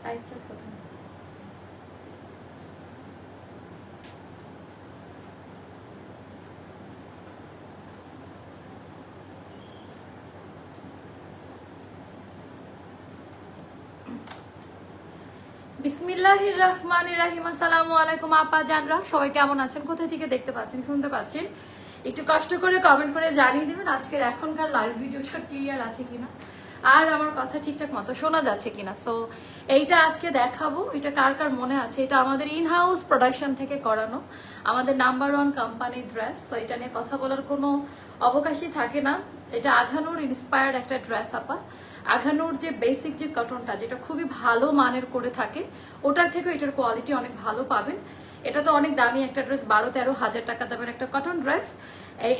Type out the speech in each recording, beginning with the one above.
Side chart কোথায় বিসমিল্লাহির রহমানির রাহিম। আসসালামু আলাইকুম, আপা জানরা, সবাই কেমন আছেন? কোথায় থেকে দেখতে পাচ্ছেন, শুনতে পাচ্ছেন? একটু কষ্ট করে কমেন্ট করে জানিয়ে দিবেন আজকের এখনকার লাইভ ভিডিওটা ক্লিয়ার আছে কিনা। আর আমার কথা ঠিকঠাক মতো শোনা যাচ্ছে কিনা? সো এইটা আজকে দেখাবো। এটা কার কার মনে আছে? এটা আমাদের ইন হাউস প্রোডাকশন থেকে করানো। আমাদের নাম্বার ওয়ান কোম্পানির ড্রেস সো এটা নিয়ে কথা বলার কোনো অবকাশই থাকে না। এটা আঘানুর ইন্সপায়ার্ড একটা ড্রেস আপা। আঘানুর যে বেসিক যে কটনটা যেটা খুবই ভালো মানের করে থাকে, ওটার থেকে এটার কোয়ালিটি অনেক ভালো পাবেন। এটা তো অনেক দামি একটা ড্রেস বারো তেরো হাজার টাকা দামের একটা কটন ড্রেস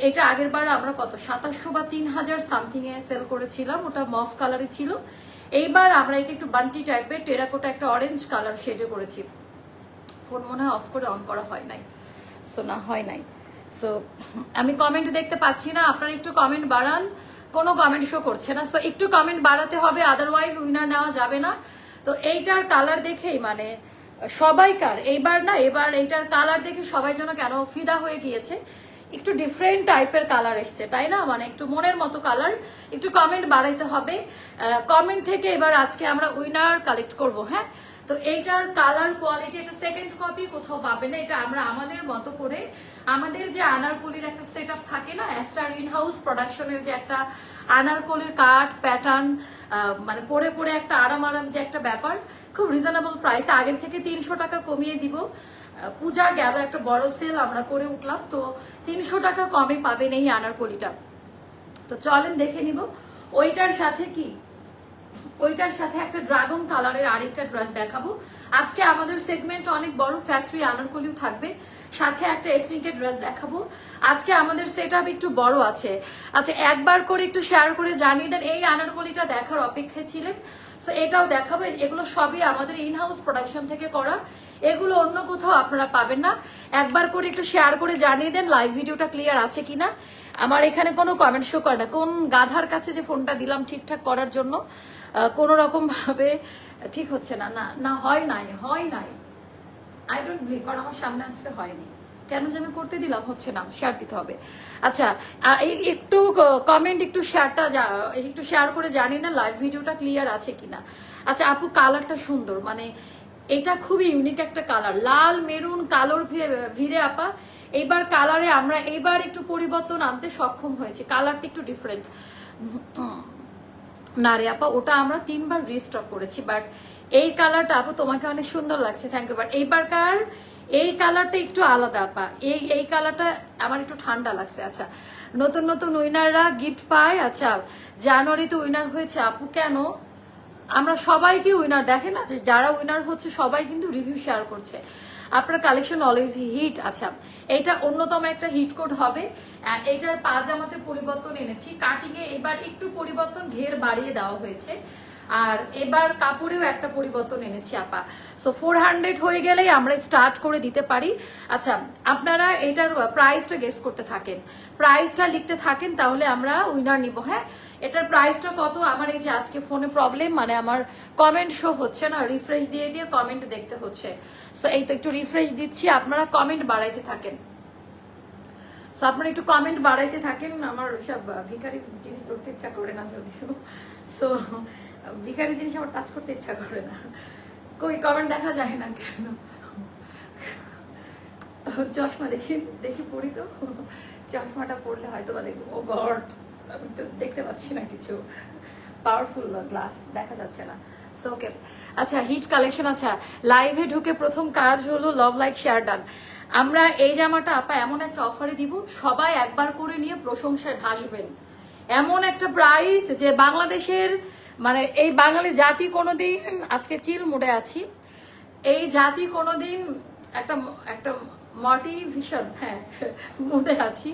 এটা আগের বার আমরা কত? সাতাশশো বা তিন হাজার সামথিং এ সেল করেছিলাম। ওটা মফ কালারে ছিল। এইবার আমরা এটা একটু বান্টি টাইপের টেরাকোটা একটা অরেঞ্জ কালার শেডে করেছি। ফোন মনে হয় অফ করে অন করা হয় নাই। সো না, হয় নাই। সো আমি কমেন্ট দেখতে পাচ্ছি না। আপনারা একটু কমেন্ট বাড়ান। কোনো কমেন্ট শো করছে না। সো একটু কমেন্ট বাড়াতে হবে আদারওয়াইজ উইনার নেওয়া যাবে না। তো এইটার কালার দেখেই মানে সবাইকার, এইবার না, এবার এইটার কালার দেখে সবাই যেন কেন ফিদা হয়ে গিয়েছে। একটু ডিফারেন্ট টাইপের কালার এসছে, তাই না? মানে একটু মনের মতো কালার একটু কমেন্ট বাড়াইতে হবে। কমেন্ট থেকে এবার আজকে আমরা উইনার কালেক্ট করব হ্যাঁ? তো এইটার কালার কোয়ালিটি এটা সেকেন্ড কপি কোথাও পাবে না, এটা আমরা আমাদের মতো করে, আমাদের যে আনারকলির একটা সেট থাকে না অ্যাস্টার ইন হাউস প্রোডাকশনের যে একটা আনারকলির কাট প্যাটার্ন মানে পরে পরে একটা আরাম আরাম যে একটা ব্যাপার, খুব রিজনেবল প্রাইস আগের থেকে তিনশো টাকা কমিয়ে দিব। পূজা গেল, একটা বড় সেল আমরা করে উঠলাম, তো তিনশো টাকা কমে পাবেন এই আনারকলিটা। তো চলেন দেখে নিব, ওইটার সাথে কি? ওইটার সাথে একটা ড্রাগন কালারের আরেকটা ড্রেস দেখাবো। আজকে আমাদের সেগমেন্ট অনেক বড় ফ্যাক্টরি আনারকলিও থাকবে, সাথে একটা এথনিকের ড্রেস দেখাবো। আজকে আমাদের সেট একটু বড় আছে। আচ্ছা একবার করে একটু শেয়ার করে জানিয়ে দেন, এই আনারকলিটা দেখার অপেক্ষায় ছিলেন। সো এটাও দেখাবো। এগুলো সবই আমাদের ইন হাউস প্রোডাকশন থেকে করা। এগুলো অন্য কোথাও আপনারা পাবেন না। একবার করে একটু শেয়ার করে জানিয়ে দেন লাইভ ভিডিওটা ক্লিয়ার আছে কিনা। আমার এখানে কোনো কমেন্ট শো করে না। কোন গাধার কাছে যে ফোনটা দিলাম ঠিকঠাক করার জন্য কোনো রকম ভাবে ঠিক হচ্ছে না। না না, হয় নাই হয় নাই। আই ডোন্ট বিলিভ কারণ আমার সামনে আজকে হয়নি। কেন যে আমি করতে দিলাম হচ্ছে না শেয়ার দিতে হবে। আচ্ছা একটু কমেন্ট একটু শেয়ারটা একটু শেয়ার করে জানি না লাইভ ভিডিওটা ক্লিয়ার আছে কিনা। আচ্ছা আপু কালারটা সুন্দর মানে এটা খুবই ইউনিক একটা কালার লাল, মেরুন, কালোর ভিড়ে আপা। এইবার কালারে আমরা এইবার একটু পরিবর্তন আনতে সক্ষম হয়েছি। কালারটা একটু ডিফারেন্ট না রে আপা, ওটা আমরা তিনবার রিস্টক করেছি বাট এই কালারটা আপু, তোমাকে অনেক সুন্দর লাগছে থ্যাংক ইউ বাট এইবারকার এই কালারটা একটু আলাদা, আপা। এই এই কালারটা আমার একটু ঠান্ডা লাগছে আচ্ছা। নতুন নতুন উইনাররা গিফট পায় আচ্ছা। জানুয়ারিতে উইনার হয়েছে আপু কেন? আমরা সবাইকে উইনার দেখে না, যে যারা উইনার হচ্ছে সবাই কিন্তু রিভিউ শেয়ার করছে। আপনার কালেকশন অলওয়েজ হিট আচ্ছা। এটা অন্যতম একটা হিট কোড হবে। এটার পাজামাতে পরিবর্তন এনেছি। কাটিং এ এবার একটু পরিবর্তন ঘের বাড়িয়ে দেওয়া হয়েছে। আর এবার কাপড়েও একটা পরিবর্তন এনেছি, আপা। সো ফোর হান্ড্রেড হয়ে গেলেই আমরা স্টার্ট করে দিতে পারি। আচ্ছা আপনারা এটার প্রাইসটা গেস করতে থাকেন। প্রাইসটা লিখতে থাকেন, তাহলে আমরা উইনার নিব হ্যাঁ? এটার প্রাইসটা কত? আমার এই যে আজকে ফোনে প্রবলেম মানে আমার কমেন্ট শো হচ্ছে না রিফ্রেশ দিয়ে দিয়ে কমেন্ট দেখতে হচ্ছে। সো এই তো একটু রিফ্রেশ দিচ্ছি, আপনারা কমেন্ট বাড়াইতে থাকেন। সো আপনারা একটু কমেন্ট বাড়াইতে থাকেন। আমার সব ভিকারি জিনিস ধরতে ইচ্ছা করে না যদিও। সো ভিকারি জিনিস আমার টাচ করতে ইচ্ছা করে না। কই কমেন্ট দেখা যায় না কেন? চশমা দেখি দেখি পড়ি তো। চশমাটা পড়লে হয়তো বা দেখব, ও গড, আমি তো দেখতে পাচ্ছি না কিছু। পাওয়ারফুল গ্লাস দেখা যাচ্ছে না। ওকে আচ্ছা হিট কালেকশন আচ্ছা। লাইভে ঢুকে প্রথম কাজ হলো লভ লাইক শেয়ার ডান আমরা এই জামাটা আপা এমন একটা অফারে দিব, সবাই একবার করে নিয়ে প্রশংসায় ভাসবেন। এমন একটা প্রাইস যে বাংলাদেশের মানে এই বাঙালি জাতি কোনোদিন, আজকে চিল মুডে আছি, এই জাতি কোনোদিন একটা একটা মোটিভেশন হ্যাঁ মুডে আছি।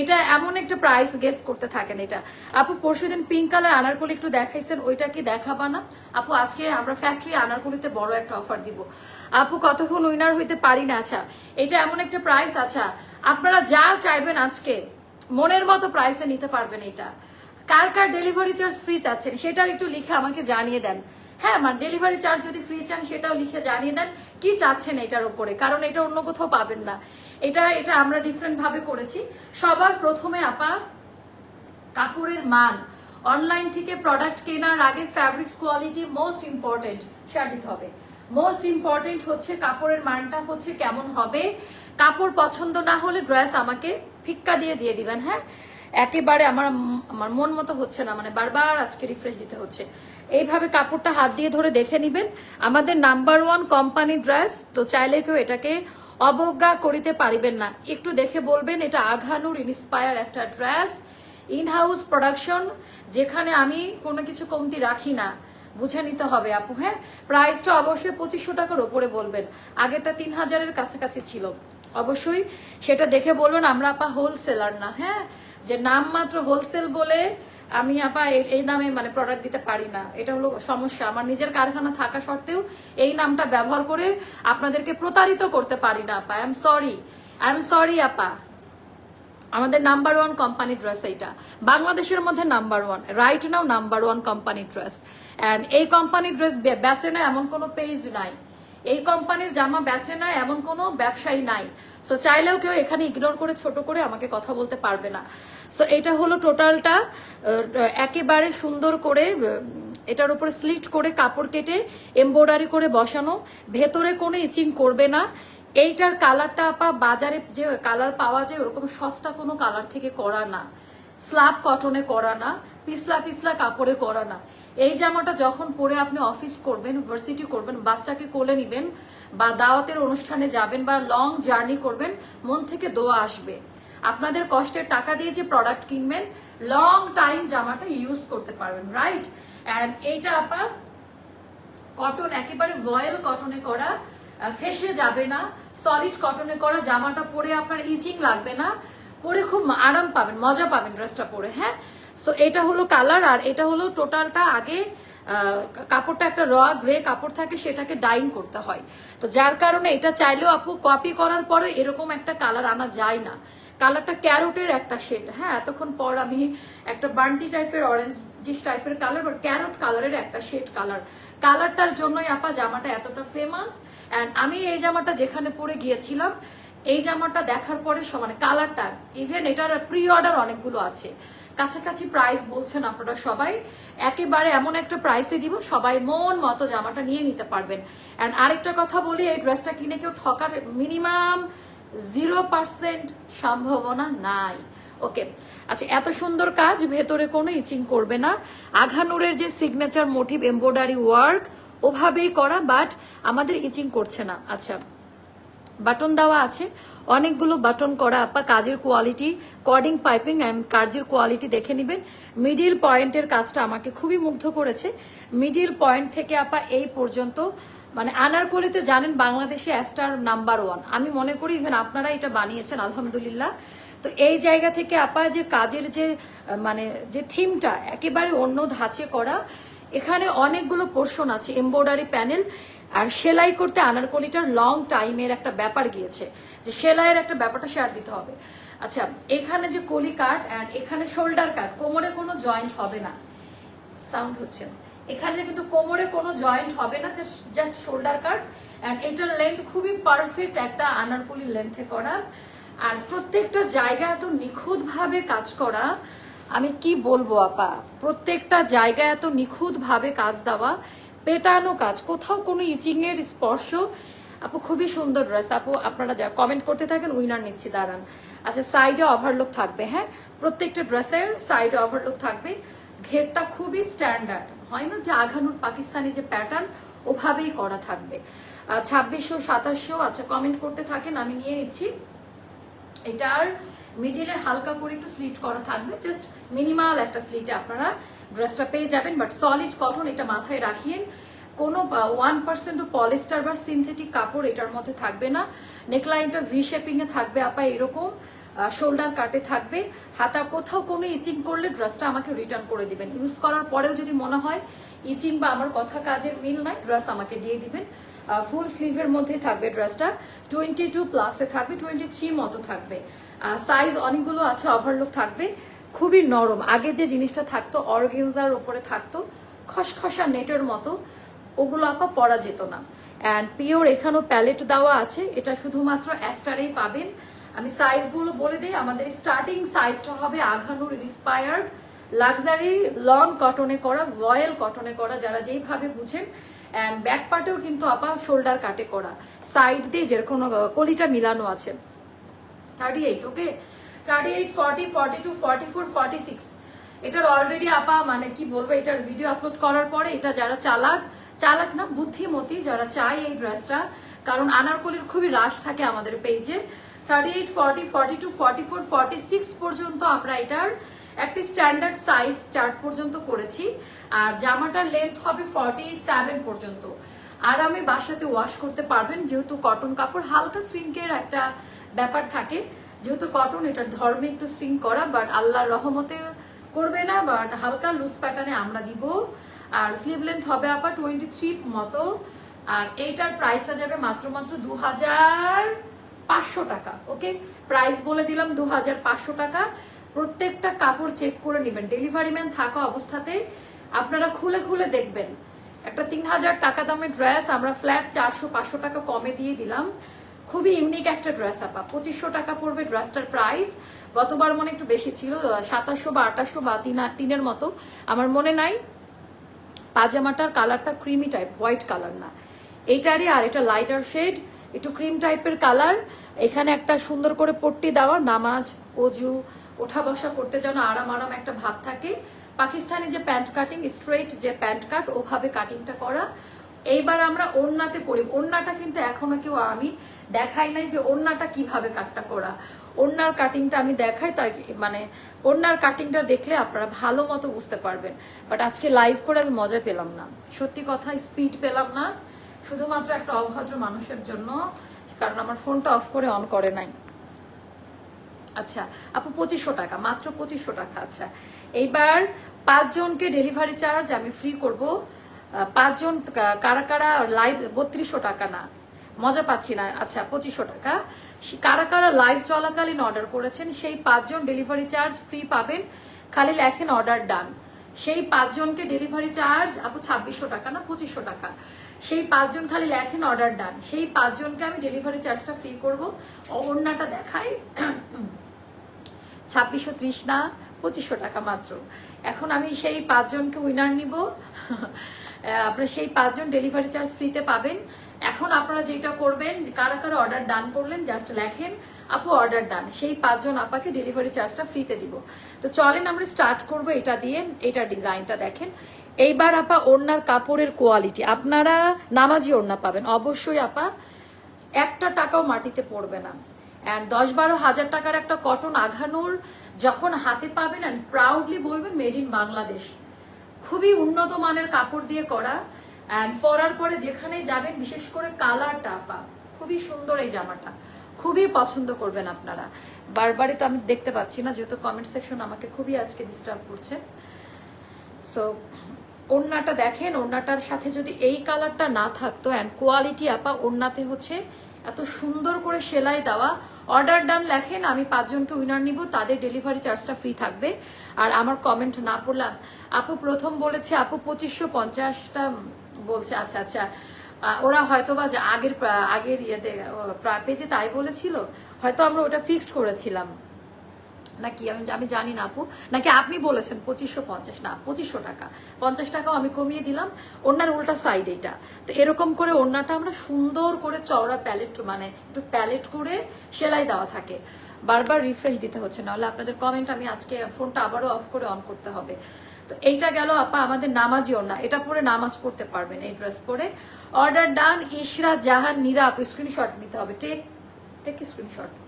এটা এমন একটা প্রাইস গেস করতে থাকেন এটা। আপু পরশুদিন পিঙ্ক কালার আনারকলি একটু দেখাইছেন, ওইটা কি দেখাবা না? আপু আজকে আমরা ফ্যাক্টরি আনারকলিতে বড় একটা অফার দিব। আপু কতক্ষণ উইনার হইতে পারি না? আচ্ছা এটা এমন একটা প্রাইস আচ্ছা আপনারা যা চাইবেন আজকে, মনের মতো প্রাইসে নিতে পারবেন এটা। কার কার ডেলিভারি চার্জ ফ্রি চাচ্ছেন সেটাও একটু লিখে আমাকে জানিয়ে দেন। হ্যাঁ মানে ডেলিভারি চার্জ যদি ফ্রি চান, সেটাও লিখে জানিয়ে দেন কি চাচ্ছেন এটার উপরে, কারণ এটা অন্য কোথাও পাবেন না। এটা এটা আমরা ডিফারেন্ট ভাবে করেছি। সবার প্রথমে আপা, কাপড়ের মান। অনলাইন থেকে প্রোডাক্ট কেনার আগে fabrics quality most important share দিতে হবে। মোস্ট ইম্পর্টেন্ট হচ্ছে কাপড়ের মানটা হচ্ছে কেমন হবে। কাপড় পছন্দ না হলে ড্রেস আমাকে ফিক্কা দিয়ে দিয়ে দিবেন হ্যাঁ? একেবারে আমার আমার মন মতো হচ্ছে না মানে বারবার আজকে রিফ্রেশ দিতে হচ্ছে। এইভাবে কাপড়টা হাত দিয়ে ধরে দেখে নিবেন। আমাদের নাম্বার ওয়ান কোম্পানি ড্রেস তো চাইলে কেউ এটাকে অবজ্ঞা করিতে পারিবেন না। একটু দেখে বলবেন, এটা আঘানুর ইন্সপায়ার একটা ড্রেস ইন হাউস প্রোডাকশন যেখানে আমি কোনো কিছু কমতি রাখি না। বুঝে নিতে হবে আপু হ্যাঁ? প্রাইসটা অবশ্যই পঁচিশশো টাকার ওপরে বলবেন। আগেরটা তিন হাজারের কাছাকাছি ছিল। অবশ্যই সেটা দেখে বলবেন আমরা আপা হোলসেলার না হ্যাঁ? যে নাম মাত্র হোলসেল বলে আমি আপা এই- এই নামে মানে প্রোডাক্ট দিতে পারি না। এটা হলো সমস্যা। আমার নিজের কারখানা থাকা সত্ত্বেও এই নামটা ব্যবহার করে আপনাদেরকে প্রতারিত করতে পারি না আপা। I am sorry I am sorry আপা। আমাদের নাম্বার ওয়ান কোম্পানি ড্রেস এইটা। বাংলাদেশের মধ্যে number one right now number one company dress and এই কোম্পানি ড্রেস বেচে না এমন কোনো পেজ নাই। এই কোম্পানির জামা বেচে না এমন কোনো ব্যবসায়ী নাই। সো চাইলেও কেউ এখানে ইগনোর করে, ছোট করে আমাকে কথা বলতে পারবে না। সো এটা হলো টোটালটা একেবারে সুন্দর করে এটার উপরে স্লিট করে কাপড় কেটে এমব্রয়ডারি করে বসানো। ভেতরে কোনো ইচিং করবে না। এইটার কালারটা আপা বাজারে যে কালার পাওয়া যায়, ওরকম সস্তা কোনো কালার থেকে করা না। স্ল্যাব কটনে করা না। পিছলা পিছলা কাপড়ে করা না। এই জামাটা যখন পরে আপনি অফিস করবেন ভার্সিটি করবেন, বাচ্চাকে কোলে নিবেন বা দাওয়াতের অনুষ্ঠানে যাবেন বা লং জার্নি করবেন, মন থেকে দোয়া আসবে। আপনাদের কষ্টের টাকা দিয়ে যে প্রোডাক্ট কিনবেন লং টাইম জামাটা ইউজ করতে পারবেন রাইট অ্যান্ড এইটা আপা কটন একেবারে ভয়েল কটনে করা ফেসে যাবে না। সলিড কটনে করা জামাটা পরে আপনার ইচিং লাগবে না। পরে খুব আরাম পাবেন, মজা পাবেন ড্রেসটা পরে হ্যাঁ? সো এটা হলো কালার আর এটা হলো টোটালটা আগে কাপড়টা একটা র গ্রে কাপড় থাকে, সেটাকে ডাইং করতে হয়। তো যার কারণে এটা চাইলেও আপু কপি করার পরে এরকম একটা কালার আনা যায় না। কালারটা ক্যারোটের একটা শেড হ্যাঁ এতক্ষণ পর আমি একটা বান্টি টাইপের অরেঞ্জ জিস টাইপের কালার বাট ক্যারোট কালারের একটা শেড কালার কালারটার জন্যই আপা জামাটা এতটা ফেমাস অ্যান্ড আমি এই জামাটা যেখানে পরে গিয়েছিলাম, এই জামাটা দেখার পরে স- মানে কালারটা ইভেন এটার প্রি অর্ডার অনেকগুলো আছে। কাছাকাছি প্রাইস বলছেন আপনারা সবাই, একেবারে এমন একটা প্রাইসে দিব, সবাই মন মতো জামাটা নিয়ে নিতে পারবেন। অ্যান্ড আরেকটা কথা বলি, এই ড্রেসটা কিনে কেউ ঠকার মিনিমাম জিরো পার্সেন্ট সম্ভাবনা নাই। ওকে আচ্ছা এত সুন্দর কাজ, ভেতরে কোনো ইচিং করবে না। আঘানুরের যে সিগনেচার মোটিভ এমব্রয়ডারি ওয়ার্ক ওভাবেই করা বাট আমাদের ইচিং করছে না। আচ্ছা বাটন দেওয়া আছে। অনেকগুলো বাটন করা আপা, কাজের কোয়ালিটি কর্ডিং পাইপিং অ্যান্ড কাজের কোয়ালিটি দেখে নেবেন। মিডিল পয়েন্টের কাজটা আমাকে খুবই মুগ্ধ করেছে। মিডিল পয়েন্ট থেকে আপা, এই পর্যন্ত মানে আনারকলিতে জানেন বাংলাদেশে অ্যাস্টার নাম্বার ওয়ান আমি মনে করি ইভেন আপনারা এটা বানিয়েছেন, আলহামদুলিল্লাহ। তো এই জায়গা থেকে আপা, যে কাজের যে মানে যে থিমটা একেবারে অন্য ধাঁচে করা, এখানে অনেকগুলো পোর্শন আছে এমব্রয়ডারি প্যানেল আর সেলাই করতে আনারকলিটার লং টাইমের একটা ব্যাপার গিয়েছে, যে সেলাইয়ের একটা ব্যাপারটা শেয়ার দিতে হবে। আচ্ছা এখানে যে কলি কাট অ্যান্ড এখানে শোল্ডার কাট কোমরে কোনো জয়েন্ট হবে না। সাউন্ড হচ্ছে না। এখানে কিন্তু কোমরে কোনো জয়েন্ট হবে না জাস্ট শোল্ডার কাট অ্যান্ড এটার লেন্থ খুবই পারফেক্ট একটা আনারকলি লেন্থে করা। আর প্রত্যেকটা জায়গা এত নিখুঁত ভাবে কাজ করা, আমি কি বলব আপা? প্রত্যেকটা জায়গা এত নিখুঁত ভাবে কাজ দেওয়া পেটানো কাজ। কোথাও কোনো ইচিংয়ের স্পর্শ। আপু, খুবই সুন্দর ড্রেস আপু, আপনারা যা কমেন্ট করতে থাকেন উইনার নিচ্ছি, দাঁড়ান। আচ্ছা সাইডে ওভারলুক থাকবে হ্যাঁ? প্রত্যেকটা ড্রেসের সাইডে ওভারলুক থাকবে। ঘেরটা খুবই স্ট্যান্ডার্ড হয় না যে আঘানুর পাকিস্তানি যে প্যাটার্ন ওভাবেই করা থাকবে। ছাব্বিশশো, সাতাশশো আচ্ছা কমেন্ট করতে থাকেন, আমি নিয়ে নিচ্ছি। এটার মিডিলে হালকা করে একটু স্লিট করা থাকবে। জাস্ট মিনিমাল একটা স্লিটে আপনারা ড্রেসটা পেয়ে যাবেন বাট সলিড কটন এটা মাথায় রাখিয়েন। কোনো ওয়ান পার্সেন্ট পলিস্টার বা সিনথেটিক কাপড় এটার মধ্যে থাকবে না। নেকলাইনটা ভি শেপিং এ থাকবে, আপা, এরকম শোল্ডার কাটে থাকবে। হাতা কোথাও কোনো ইচিং করলে ড্রেসটা আমাকে রিটার্ন করে দিবেন। ইউজ করার পরেও যদি মনে হয় ইচিং বা আমার কথা কাজের মিল নাই, ড্রেস আমাকে দিয়ে দিবেন। ফুল স্লিভের মধ্যে থাকবে ড্রেসটা। টোয়েন্টি টু প্লাসে থাকবে টোয়েন্টি থ্রি মতো থাকবে। সাইজ অনেকগুলো আছে ওভারলুক থাকবে। খুবই নরম। আগে যে জিনিসটা থাকতো অর্গেনজার উপরে থাকতো, খসখসা নেটের মতো, ওগুলো আপা পরা যেত না। অ্যান্ড পিওর এখানেও প্যালেট দেওয়া আছে। এটা শুধুমাত্র অ্যাস্টারেই পাবেন। আমি সাইজগুলো বলে দিই, আমাদের স্টার্টিং সাইজটা হবে আঘানুর ইন্সপায়ার্ড লাক্সারি লং কটনে করা রয়্যাল কটনে করা, যারা যেইভাবে বুঝেন। অ্যান্ড ব্যাক পার্টেও কিন্তু আপা শোল্ডার কাটে করা। সাইড দিয়ে যেরকম কলিটা মিলানো আছে। Thirty eight okay thirty eight forty forty two forty four forty six এটার অলরেডি আপা মানে কি বলব, এটার ভিডিও আপলোড করার পরে এটা যারা চালাক চালাক না, বুদ্ধিমতী যারা চায় এই ড্রেসটা কারণ আনারকলির খুবই রাশ থাকে আমাদের পেজে thirty eight forty forty two forty four forty six পর্যন্ত আমরা এটার একটি স্ট্যান্ডার্ড সাইজ চার্ট পর্যন্ত করেছি, আর জামাটার লেন্থ হবে ফর্টি সেভেন পর্যন্ত। আর আমি বাসাতে ওয়াশ করতে পারবেন, যেহেতু কটন কাপড় হালকা শ্রিঙ্কের একটা ব্যাপার থাকে। যেহেতু কটন এটার ধর্মে একটু স্ট্রিং করা বাট আল্লাহর রহমতে করবে না বাট হালকা লুজ প্যাটার্নে আমরা দিব। আর স্লিভ লেন্থ হবে আবার টোয়েন্টি থ্রি মতো। আর এইটার প্রাইসটা যাবে মাত্র মাত্র দু হাজার পাঁচশো টাকা ওকে প্রাইস বলে দিলাম দু হাজার পাঁচশো টাকা। প্রত্যেকটা কাপড় চেক করে নেবেন। ডেলিভারি ম্যান থাকা অবস্থাতে আপনারা খুলে খুলে দেখবেন। একটা তিন হাজার টাকা দামের ড্রেস আমরা ফ্ল্যাট চারশো, পাঁচশো টাকা কমে দিয়ে দিলাম। খুবই ইউনিক একটা ড্রেস আপা। পঁচিশশো টাকা পড়বে ড্রেসটার প্রাইস গতবার মনে একটু বেশি ছিল সাতাশশো বা আঠাশশো বা তিন তিনের মতো। আমার মনে নাই, পাজামাটার কালারটা ক্রিমি টাইপ হোয়াইট কালার না। এইটারই আর এটা লাইটার শেড একটু ক্রিম টাইপের কালার এখানে একটা সুন্দর করে পট্টি দেওয়া, নামাজ, অজু, ওঠা বসা করতে যেন আরাম আরাম একটা ভাব থাকে। পাকিস্তানি যে প্যান্ট কাটিং স্ট্রেট যে প্যান্ট কাট ওভাবে কাটিংটা করা। এইবার আমরা ওড়নাতে পরি। ওড়নাটা কিন্তু এখনও কেউ আমি দেখাই নাই যে ওড়নাটা কীভাবে কাটটা করা। ওড়নার কাটিংটা আমি দেখাই তাই মানে ওড়নার কাটিংটা দেখলে আপনারা ভালো মতো বুঝতে পারবেন। বাট আজকে লাইভ করে আমি মজা পেলাম না। সত্যি কথা স্পিড পেলাম না। শুধুমাত্র একটা অভদ্র মানুষের জন্য, কারণ আমার ফোনটা অফ করে অন করে নাই। আচ্ছা আপু পঁচিশশো টাকা, মাত্র পঁচিশশো টাকা আচ্ছা। এইবার পাঁচজনকে ডেলিভারি চার্জ আমি ফ্রি করব। পাঁচজন কারা কারা লাইভ বত্রিশশো টাকা না। মজা পাচ্ছি না। আচ্ছা পঁচিশশো টাকা। কারা কারা লাইভ চলাকালীন অর্ডার করেছেন, সেই পাঁচজন ডেলিভারি চার্জ ফ্রি পাবেন। খালি লেখেন অর্ডার ডান সেই পাঁচজনকে ডেলিভারি চার্জ আপু, ছাব্বিশশো টাকা না, পঁচিশশো টাকা। সেই পাঁচজন খালি লেখেন অর্ডার ডান সেই পাঁচজনকে আমি ডেলিভারি চার্জটা ফ্রি করব। ওড়নাটা দেখাই। ছাব্বিশশো ত্রিশ না, পঁচিশশো টাকা মাত্র। এখন আমি সেই পাঁচজনকে উইনার নিব। আপনারা সেই পাঁচজন ডেলিভারি চার্জ ফ্রিতে পাবেন। এখন আপনারা যেটা করবেন, কারা কারা অর্ডার ডান করলেন জাস্ট লেখেন, আপু অর্ডার ডান সেই পাঁচজন আপাকে ডেলিভারি চার্জটা ফ্রিতে দিব। তো চলেন আমরা স্টার্ট করব এটা দিয়ে, এটা ডিজাইনটা দেখেন। এইবার আপা ওড়নার কাপড়ের কোয়ালিটি আপনারা নামাজি ওড়না পাবেন। অবশ্যই আপা, একটা টাকাও মাটিতে পড়বে না। অ্যান্ড দশ বারো হাজার টাকার একটা কটন আঘানোর যখন হাতে পাবেন অ্যান্ড প্রাউডলি বলবেন মেড ইন বাংলাদেশ খুবই উন্নত মানের কাপড় দিয়ে করা অ্যান্ড পরার পরে যেখানেই যাবেন, বিশেষ করে কালারটা আপা খুবই সুন্দর এই জামাটা। খুবই পছন্দ করবেন আপনারা। বারবারই তো আমি দেখতে পাচ্ছি না, যেহেতু কমেন্ট সেকশন আমাকে খুবই আজকে ডিস্টার্ব করছে। সো ওড়নাটা দেখেন, ওড়নাটার সাথে যদি এই কালারটা না থাকতো অ্যান্ড কোয়ালিটি আপা, ওড়নাতে হচ্ছে এত সুন্দর করে সেলাই দেওয়া। অর্ডার ডান লেখেন, আমি পাঁচজনকে উইনার নিব, তাদের ডেলিভারি চার্জটা ফ্রি থাকবে। আর আমার কমেন্ট না পড়লাম, আপু প্রথম বলেছে, আপু পঁচিশশো পঞ্চাশটা বলছে আচ্ছা আচ্ছা। ওরা হয়তো বা আগের আগের ইয়েতে পেজে তাই বলেছিল, হয়তো আমরা ওটা ফিক্সড করেছিলাম। নাকি আমি আমি জানি না আপু। নাকি আপনি বলেছেন পঁচিশশো পঞ্চাশ। না, পঁচিশশো টাকা। পঞ্চাশ টাকাও আমি কমিয়ে দিলাম। ওনার উল্টা সাইড এটা তো এরকম করে ওড়নাটা আমরা সুন্দর করে চওড়া প্যালেট মানে একটু প্যালেট করে সেলাই দেওয়া থাকে। বারবার রিফ্রেশ দিতে হচ্ছে, নাহলে আপনাদের কমেন্ট আমি আজকে ফোনটা আবারও অফ করে অন করতে হবে। তো এইটা গেল আপা আমাদের নামাজি ওড়না। এটা পরে নামাজ পড়তে পারবেন এই ড্রেস পরে। অর্ডার ডান ইশরা জাহান নীরা আপু স্ক্রিনশট নিতে হবে। Take take screenshot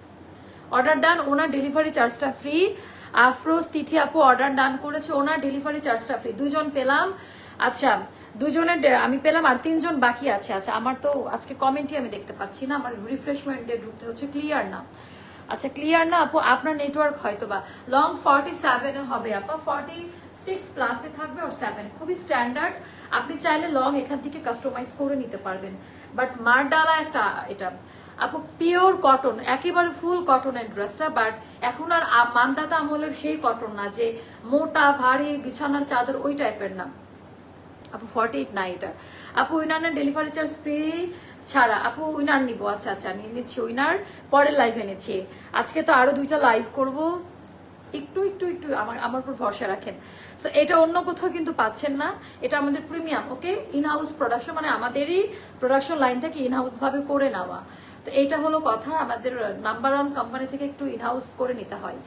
order done ওনার ডেলিভারি চার্জটা ফ্রি আফরোজ তিথি আপু অর্ডার ডান করেছে ওনার ডেলিভারি চার্জটা ফ্রি দুজন পেলাম। আচ্ছা দুজনের আমি পেলাম আর তিনজন বাকি আছে। আচ্ছা আমার তো আজকে কমেন্টই আমি দেখতে পাচ্ছি না। আমার রিফ্রেশমেন্ট ঢুকতে হচ্ছে ক্লিয়ার না। আচ্ছা ক্লিয়ার না, আপু, আপনার নেটওয়ার্ক হয়তো বা লং ফর্টি সেভেনে হবে, আপা। ফর্টি সিক্স প্লাসে থাকবে আর সেভেন খুবই স্ট্যান্ডার্ড আপনি চাইলে লং এখান থেকে কাস্টমাইজ করে নিতে পারবেন। বাট মার ডালা একটা, এটা আপু পিওর কটন একেবারে ফুল কটনের ড্রেসটা বাট এখন আর মান্দাতা আমলের সেই কটন না, যে মোটা, ভারী, বিছানার চাদর, ওই টাইপের না। আপু ফর্টি এইট না এটা। আপু উইনার ডেলিভারি চার্জ ফ্রি ছাড়া, আপু, উইনার নিবো আচ্ছা আচ্ছা নিয়ে নিচ্ছি উইনার, পরের লাইভে নিচ্ছি। আজকে তো আরও দুইটা লাইভ করব। একটু একটু একটু, আমার আমার উপর ভরসা রাখেন। সো এটা অন্য কোথাও কিন্তু পাচ্ছেন না। এটা আমাদের premium okay in house production মানে আমাদেরই প্রোডাকশন লাইন থেকে ইন হাউস ভাবে করে নেওয়া। তো এইটা হলো কথা, আমাদের নাম্বার ওয়ান কোম্পানি থেকে একটু ইন হাউস করে নিতে হয়।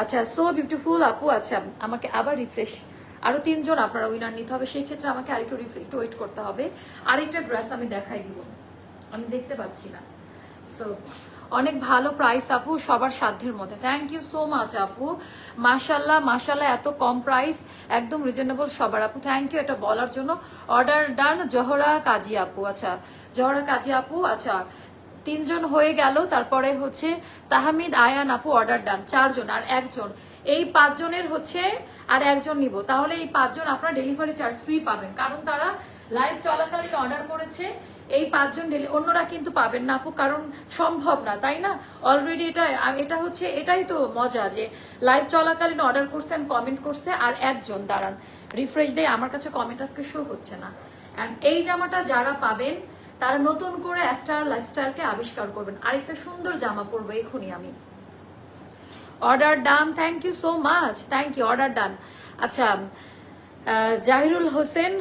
আচ্ছা সো বিউটিফুল আপু আচ্ছা আমাকে আবার রিফ্রেশ আরও তিনজন আপনারা উইনার নিতে হবে, সেই ক্ষেত্রে আমাকে আরেকটু একটু ওয়েট করতে হবে। আরেকটা ড্রেস আমি দেখাই দিব। আমি দেখতে পাচ্ছি না। সো অনেক ভালো প্রাইস আপু, সবার সাধ্যের মধ্যে। থ্যাংক ইউ সো মাচ আপু। মাশাল্লাহ মাশাল্লাহ এত কম প্রাইস একদম রিজনেবল সবার আপু। থ্যাংক ইউ এটা বলার জন্য। অর্ডার ডান জহরা কাজী আপু আচ্ছা। জহরা কাজী আপু আচ্ছা। তিনজন হয়ে গেল, তারপরে হচ্ছে তাহমিদ, আয়ান, আপু অর্ডার ডান চারজন আর একজন। এই পাঁচজনের হচ্ছে আর একজন নিব। তাহলে এই পাঁচজন আপনারা ডেলিভারি চার্জ ফ্রি পাবেন। কারণ তারা লাইভ চলাকালীন অর্ডার করেছে, এই পাঁচজন ডেলি অন্যরা কিন্তু পাবেন না আপু, কারণ সম্ভব না, তাই না? অলরেডি এটা এটা হচ্ছে, এটাই তো মজা যে লাইভ চলাকালীন অর্ডার করছেন কমেন্ট করছে আর একজন দাঁড়ান। রিফ্রেশ দেয়, আমার কাছে কমেন্ট আজকে শো হচ্ছে না। অ্যান্ড এই জামাটা যারা পাবেন তারা নতুন করে অ্যাস্টার লাইফস্টাইলকে আবিষ্কার করবেন। আরেকটা সুন্দর জামা পরবো এখনই আমি। Order done thank you so much thank you order done আচ্ছা জাহিরুল হোসেন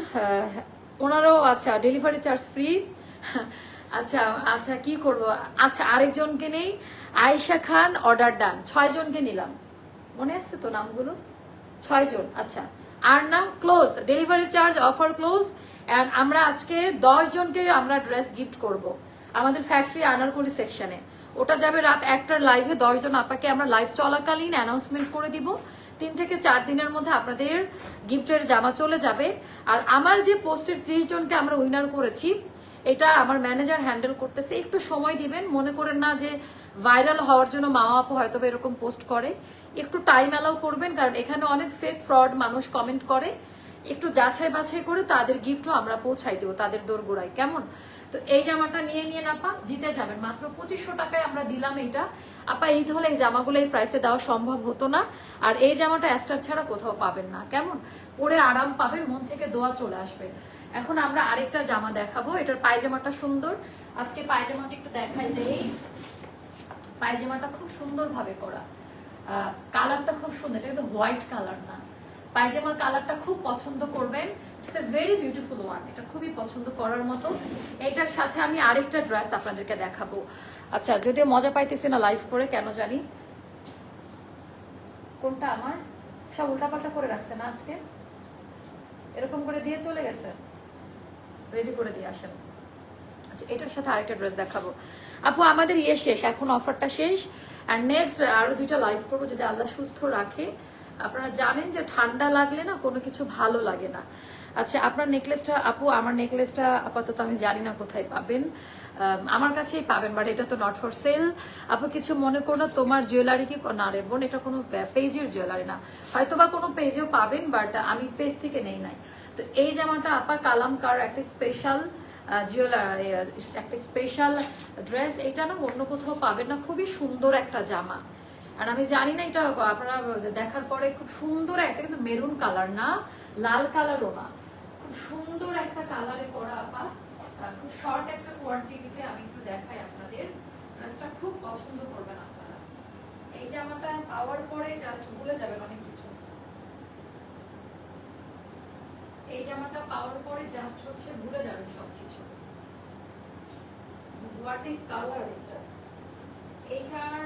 ওনারও আচ্ছা ডেলিভারি চার্জ ফ্রি আচ্ছা আচ্ছা কি করব? আচ্ছা আরেকজনকে নেই। আয়েশা খান অর্ডার ডান ছয় জনকে নিলাম। মনে আসছে তো নামগুলো? ছয় জন আচ্ছা। আর না close delivery charge offer close and আমরা আজকে দশ জনকে আমরা ড্রেস গিফট করব। আমাদের ফ্যাক্টরি আনারকুলি সেকশনে ওটা যাবে রাত একটার লাইভে দশ জন আপাকে আমরা লাইভ চলাকালীন অ্যানাউন্সমেন্ট করে দিব। তিন থেকে চার দিনের মধ্যে আপনাদের গিফটের জামা চলে যাবে। আর আমার যে পোস্টের ত্রিশ জনকে আমরা উইনার করেছি, এটা আমার ম্যানেজার হ্যান্ডেল করতেছে। একটু সময় দিবেন। মনে করেন না যে ভাইরাল হওয়ার জন্য মা আপু হয়তো এরকম পোস্ট করে। একটু টাইম অ্যালাউ করবেন, কারণ এখানে অনেক ফেক ফ্রড মানুষ কমেন্ট করে। একটু যাচাই বাছাই করে তাদের গিফটও আমরা পৌঁছাই দেবো তাদের দোরগোড়ায়। কেমন? তো এই জামাটা নিয়ে নিয়ে না আপা, জিতে যাবেন। মাত্র পঁচিশশো টাকায় আমরা দিলাম এটা আপা ঈদ হলে এই জামাগুলো এই প্রাইসে দেওয়া সম্ভব হতো না। আর এই জামাটা অ্যাস্টার ছাড়া কোথাও পাবেন না। কেমন? পরে আরাম পাবেন, মন থেকে দোয়া চলে আসবে। এখন আমরা আরেকটা জামা দেখাবো। এটার পায়জামাটা সুন্দর। আজকে পায়জামাটা একটু দেখাই দেই। পায়জামাটা খুব সুন্দর ভাবে করা কালারটা খুব সুন্দর। এটা কিন্তু হোয়াইট কালার না। পায়জামার কালারটা খুব পছন্দ করবেন। It's a very beautiful one এটা খুবই পছন্দ করার মতো। এটার সাথে আমি আরেকটা ড্রেস আপনাদেরকে দেখাবো। আচ্ছা যদিও মজা পাইতেছি না লাইভ করে, কেন জানি? কোনটা আমার? সব উল্টাপাল্টা করে রাখছে না আজকে? এরকম করে দিয়ে চলে গেছে? রেডি করে দিয়ে আসেন। আচ্ছা এটার সাথে আরেকটা ড্রেস দেখাবো। আপু, আমাদের ইয়ে শেষ। এখন অফারটা শেষ। আর নেক্সট আরও দুইটা লাইভ করব যদি আল্লাহ সুস্থ রাখে। আপনারা জানেন যে ঠান্ডা লাগলে না কোনো কিছু ভালো লাগে না। আচ্ছা আপনার নেকলেসটা, আপু, আমার নেকলেসটা আপাতত আমি জানি না কোথায় পাবেন। আমার কাছেই পাবেন, বাট এটা তো নট ফর সেল আপু, কিছু মনে করো না, তোমার জুয়েলারি কি না রে বোন, এটা কোনো পেজের জুয়েলারি না। হয়তো বা কোনো পেজেও পাবেন বাট আমি পেজ থেকে নেই নাই। তো এই জামাটা আপা কালামকার একটা স্পেশাল জুয়েলারি একটা স্পেশাল ড্রেস এটা না অন্য কোথাও পাবেন না, খুবই সুন্দর একটা জামা। আর আমি জানি না এটা, আপনারা দেখার পরে খুব সুন্দর একটা কিন্তু মেরুন কালার না, লাল কালারও না। খুব সুন্দর একটা কালারে করা আপা। খুব শর্ট একটা কোয়ান্টিটিতে আমি একটু দেখাই আপনাদের। ড্রেসটা খুব পছন্দ করবেন আপনারা। এই জামাটা পাওয়ার পরে জাস্ট ভুলে যাবেন অনেক কিছু। এই জামাটা পাওয়ার পরে জাস্ট হচ্ছে ভুলে যাবেন সবকিছু। হোয়াট কালার এটা। এইটার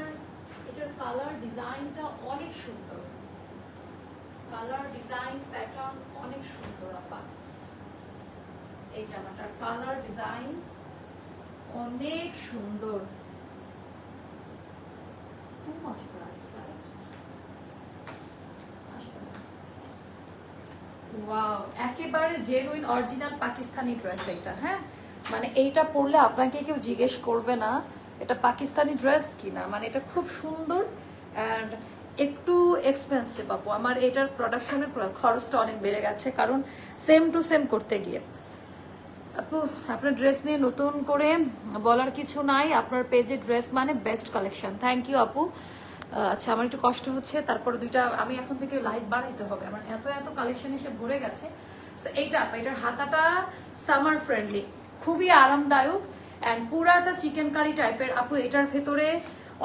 এটার কালার ডিজাইনটা অনেক সুন্দর। কালার ডিজাইন প্যাটার্ন অনেক সুন্দর, আপা। এই জামাটার কালার ডিজাইন অনেক সুন্দর। একেবারে জেনুইন অরিজিনাল পাকিস্তানি ড্রেস এটা হ্যাঁ? মানে এইটা পরলে আপনাকে কেউ জিজ্ঞেস করবে না এটা পাকিস্তানি ড্রেস কিনা? মানে এটা খুব সুন্দর অ্যান্ড একটু এক্সপেন্সিভ আপু। আমার এটার প্রোডাকশনের খরচটা অনেক বেড়ে গেছে কারণ সেম টু সেম করতে গিয়ে। আপু আপনার ড্রেস নিয়ে নতুন করে বলার কিছু নাই আপনার পেজে ড্রেস মানে বেস্ট কালেকশন থ্যাংক ইউ আপু। আচ্ছা আমার একটু কষ্ট হচ্ছে তারপর দুইটা আমি এখন থেকে লাইট বাড়াইতে হবে। আমার এত এত কালেকশন এসে ভরে গেছে। So, এইটা এটার হাতাটা সামার ফ্রেন্ডলি খুবই আরামদায়ক। অ্যান্ড পুরাটা চিকেন কারি টাইপের আপু, এটার ভেতরে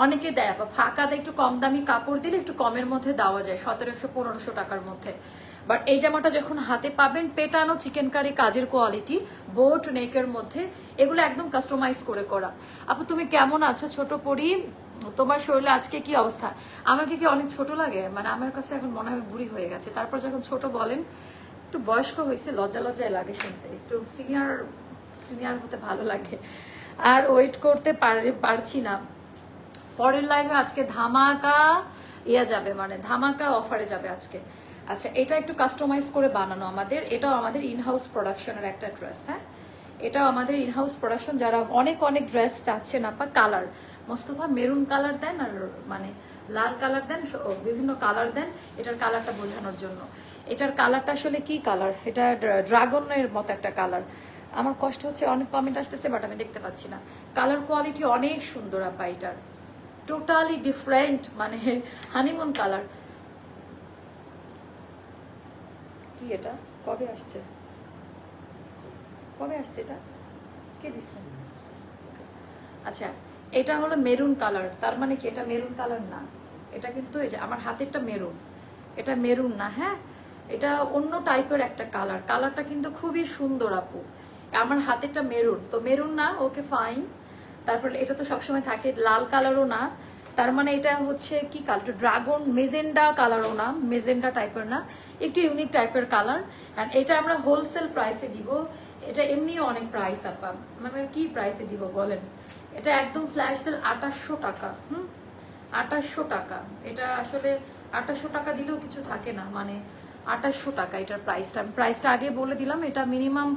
অনেকে দেয়, আপা ফাঁকা দেয় একটু কম দামি কাপড় দিলে একটু কমের মধ্যে দেওয়া যায়, সতেরোশো, পনেরোশো টাকার মধ্যে। বাট এই জামাটা যখন হাতে পাবেন, পেটানো চিকেন কারি কাজের কোয়ালিটি বোট নেকের মধ্যে, এগুলো একদম কাস্টমাইজ করে করা। আপু, তুমি কেমন আছো? ছোট পরি, তোমার শরীরে আজকে কি অবস্থা? আমাকে কি অনেক ছোট লাগে? মানে আমার কাছে এখন মনে হয় বুড়ি হয়ে গেছে। তারপর যখন ছোট বলেন, একটু বয়স্ক হয়েছে লজ্জা লজ্জায় লাগে শুনতে। একটু সিনিয়র সিনিয়র হতে ভালো লাগে। আর ওয়েট করতে পারছি না। পরের লাইভে আজকে ধামাকা ইয়া যাবে মানে ধামাকা অফারে যাবে আজকে। আচ্ছা এটা একটু কাস্টমাইজ করে বানানো আমাদের। এটাও আমাদের ইনহাউস প্রোডাকশনের একটা ড্রেস হ্যাঁ? এটাও আমাদের ইনহাউস প্রোডাকশন যারা অনেক অনেক ড্রেস চাচ্ছে না আপা কালার মোস্তফা মেরুন কালার দেন আর মানে লাল কালার দেন বিভিন্ন কালার দেন, এটার কালারটা বোঝানোর জন্য। এটার কালারটা আসলে কি কালার এটা ড্রাগনের মতো একটা কালার আমার কষ্ট হচ্ছে, অনেক কমেন্ট আসতেছে বাট আমি দেখতে পাচ্ছি না। কালার কোয়ালিটি অনেক সুন্দর আপা এটার টোটালি ডিফারেন্ট মানে হানিমুন কালার কি এটা? কবে আসছে? কবে আসছে এটা? কে দিচ্ছে আচ্ছা এটা হলো মেরুন কালার তার মানে কি এটা মেরুন কালার না? এটা কিন্তু এই যে আমার হাতেরটা মেরুন এটা মেরুন না হ্যাঁ? এটা অন্য টাইপের একটা কালার কালারটা কিন্তু খুবই সুন্দর, আপু। আমার হাতেরটা মেরুন, তো মেরুন না, ওকে ফাইন তারপরে এটা তো সবসময় থাকে, লাল কালারও না। তার মানে এটা হচ্ছে কি কালার ড্রাগন, মেজেন্ডা কালারও না, মেজেন্ডা টাইপের না, একটু ইউনিক টাইপের কালার অ্যান্ড এটা আমরা হোলসেল প্রাইসে দিব। এটা এমনিও অনেক প্রাইস আপা। মানে কি প্রাইসে দিব বলেন? এটা একদম ফ্ল্যাশ সেল আঠাশশো টাকা, হুম? আঠাশশো টাকা। এটা আসলে আঠাশশো টাকা দিলেও কিছু থাকে না মানে আঠাশশো টাকা এটার প্রাইসটা প্রাইসটা আগে বলে দিলাম, এটা মিনিমাম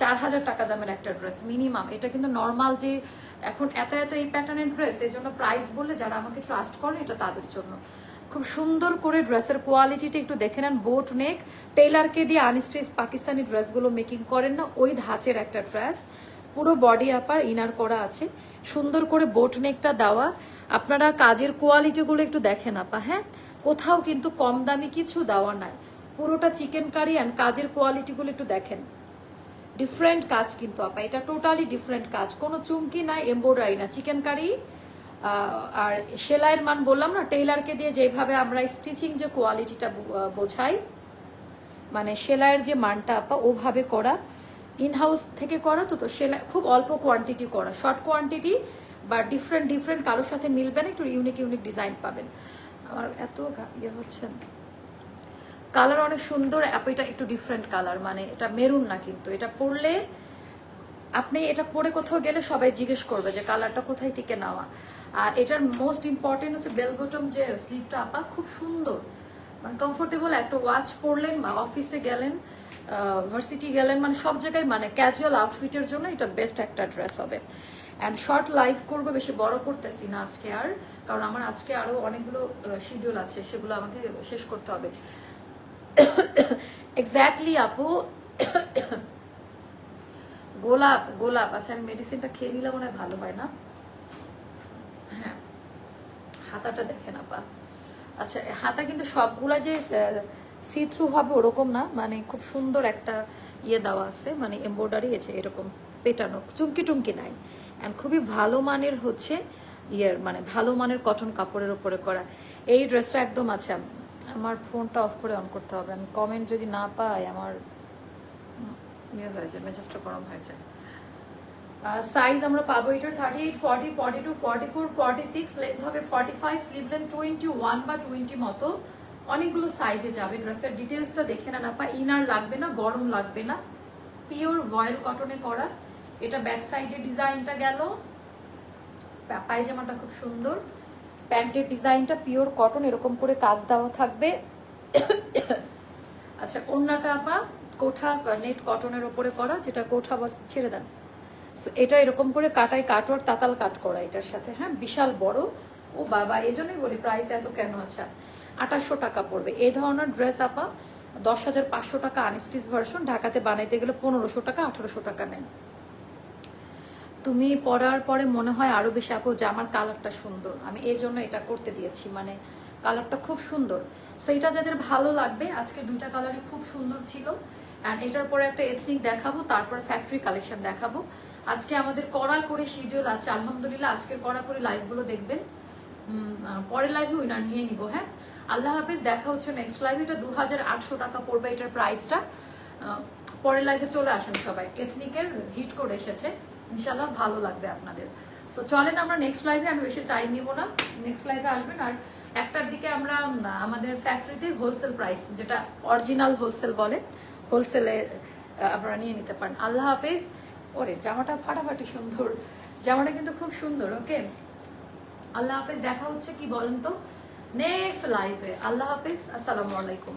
চার হাজার টাকা দামের একটা ড্রেস মিনিমাম এটা কিন্তু নর্মাল যে এখন এত এত এই প্যাটার্নের ড্রেস এই জন্য প্রাইস বললে যারা আমাকে ট্রাস্ট করে, এটা তাদের জন্য। খুব সুন্দর করে ড্রেসের কোয়ালিটিটা একটু দেখে নেন বোট নেক টেলারকে দিয়ে আনস্টেজ পাকিস্তানি ড্রেসগুলো মেকিং করেন না, ওই ধাঁচের একটা ড্রেস পুরো বডি আপার ইনার করা আছে। সুন্দর করে বোট নেকটা দেওয়া। আপনারা কাজের কোয়ালিটিগুলো একটু দেখেন আপা হ্যাঁ? কোথাও কিন্তু কম দামি কিছু দেওয়া নাই। পুরোটা চিকেন কারি অ্যান্ড কাজের কোয়ালিটিগুলো একটু দেখেন। ডিফারেন্ট কাজ কিন্তু, আপা, এটা টোটালি ডিফারেন্ট কাজ। কোনো চুমকি নাই এমব্রয়ডারি না। চিকেন কারি আর সেলাইয়ের মান বললাম না টেইলারকে দিয়ে যেভাবে আমরা স্টিচিং যে কোয়ালিটিটা বোঝাই মানে সেলাইয়ের যে মানটা আপা, ওভাবে করা ইনহাউস থেকে করা, তো তো সেলাই, খুব অল্প কোয়ান্টিটি করা। শর্ট কোয়ান্টিটি বা ডিফারেন্ট ডিফারেন্ট কারোর সাথে মিলবে না, একটু ইউনিক ইউনিক ডিজাইন পাবেন। আমার এত ইয়ে হচ্ছে কালার অনেক সুন্দর এটা একটু ডিফারেন্ট কালার মানে এটা মেরুন না কিন্তু। এটা পরলে আপনি এটা পরে কোথাও গেলে সবাই জিজ্ঞেস করবে যে কালারটা কোথায় থেকে নেওয়া। আর এটার মোস্ট ইম্পর্টেন্ট হচ্ছে বেল বটম যে স্লিপটা আপা, খুব সুন্দর। মানে কমফোর্টেবল একটা ওয়াচ পরলেন বা অফিসে গেলেন ভার্সিটি গেলেন মানে সব জায়গায় মানে ক্যাজুয়াল আউটফিটের জন্য এটা বেস্ট একটা ড্রেস হবে। অ্যান্ড শর্ট লাইভ করব, বেশি বড় করতেছি না আজকে আর, কারণ আমার আজকে আরও অনেকগুলো শিডিউল আছে, সেগুলো আমাকে শেষ করতে হবে। এক্স্যাক্টলি আপু। গোলাপ গোলাপ। আচ্ছা আমি মেডিসিনটা খেয়ে নিলে মনে হয় ভালো হয় না? হ্যাঁ। হাতাটা দেখেন, আপা। আচ্ছা হাতা কিন্তু সবগুলা যে সি থ্রু হবে ওরকম না। মানে খুব সুন্দর একটা ইয়ে দেওয়া আছে। মানে এমব্রয়ডারি আছে, এরকম পেটানো। চুমকি টুমকি নাই। অ্যান্ড খুবই ভালো মানের হচ্ছে ইয়ের মানে ভালো মানের কটন কাপড়ের উপরে করা। এই ড্রেসটা একদম আছে আমার ফোনটা অফ করে অন করতে হবে। আমি কমেন্ট যদি না পাই, আমার ইয়ে হয়ে যায়, মেজাজটা গরম হয়ে যায়। সাইজ আমরা পাবো এটার thirty eight forty forty two forty four forty six length হবে forty five sleeve length twenty one বা টোয়েন্টি মতো। অনেকগুলো সাইজে যাবে। ড্রেসের ডিটেলসটা দেখে না আপা ইনার লাগবে না, গরম লাগবে না। পিওর ভয়েল কটনে করা। এটা ব্যাক সাইডে ডিজাইনটা গেল। পায়জামাটা খুব সুন্দর। প্যান্টের ডিজাইনটা পিওর কটন, এরকম করে কাজ দেওয়া থাকবে। আচ্ছা অন্যটা আপা কোঠা, নেট কটনের ওপরে করা, যেটা কোঠা বস ছেড়ে দেন। এটা এরকম করে কাটায় কাটোয়ার তাতাল কাট করা এটার সাথে হ্যাঁ? বিশাল বড়। ও বাবা এই জন্যই বলি প্রাইস এত কেন? আচ্ছা আঠাশশো টাকা পড়বে। এই ধরনের ড্রেস আপা, দশ হাজার পাঁচশো টাকা আনস্টিচ ভার্সন ঢাকাতে বানাইতে গেলে পনেরোশো টাকা, আঠারোশো টাকা নেন। তুমি পরার পরে মনে হয় আরও বেশি আপু যে আমার কালারটা সুন্দর। আমি এই জন্য এটা করতে দিয়েছি মানে কালারটা খুব সুন্দর। সো এটা যাদের ভালো লাগবে, আজকে দুইটা কালারই খুব সুন্দর ছিল। অ্যান্ড এটার পরে একটা এথনিক দেখাবো, তারপরে ফ্যাক্টরি কালেকশন দেখাবো। আজকে আমাদের কড়া করে শিডিউল আছে, আলহামদুলিল্লাহ আজকের কড়া করে লাইভগুলো দেখবেন। পরের লাইভে উইনার নিয়ে নিব হ্যাঁ? আল্লাহ হাফিজ, দেখা হচ্ছে নেক্সট লাইভে এটা দু হাজার আটশো টাকা পড়বে এটার প্রাইসটা পরের লাইভে চলে আসেন সবাই। এথনিকের হিট করে এসেছে। ইনশাল্লাহ ভালো লাগবে আপনাদের। সো চলেন আমরা নেক্সট লাইভে আমি বেশি টাইম নিব না। নেক্সট লাইভে আসবেন আর একটার দিকে আমরা আমাদের ফ্যাক্টরিতে হোলসেল প্রাইস যেটা অরিজিনাল হোলসেল বলে হোলসেলে আপনারা নিয়ে নিতে পারেন। আল্লাহ হাফেজ। ওরে, জামাটা ফাটাফাটি সুন্দর। জামাটা কিন্তু খুব সুন্দর ওকে আল্লাহ হাফেজ, দেখা হচ্ছে কি বলেন তো? নেক্সট লাইফে আল্লাহ হাফেজ, আসসালামু আলাইকুম।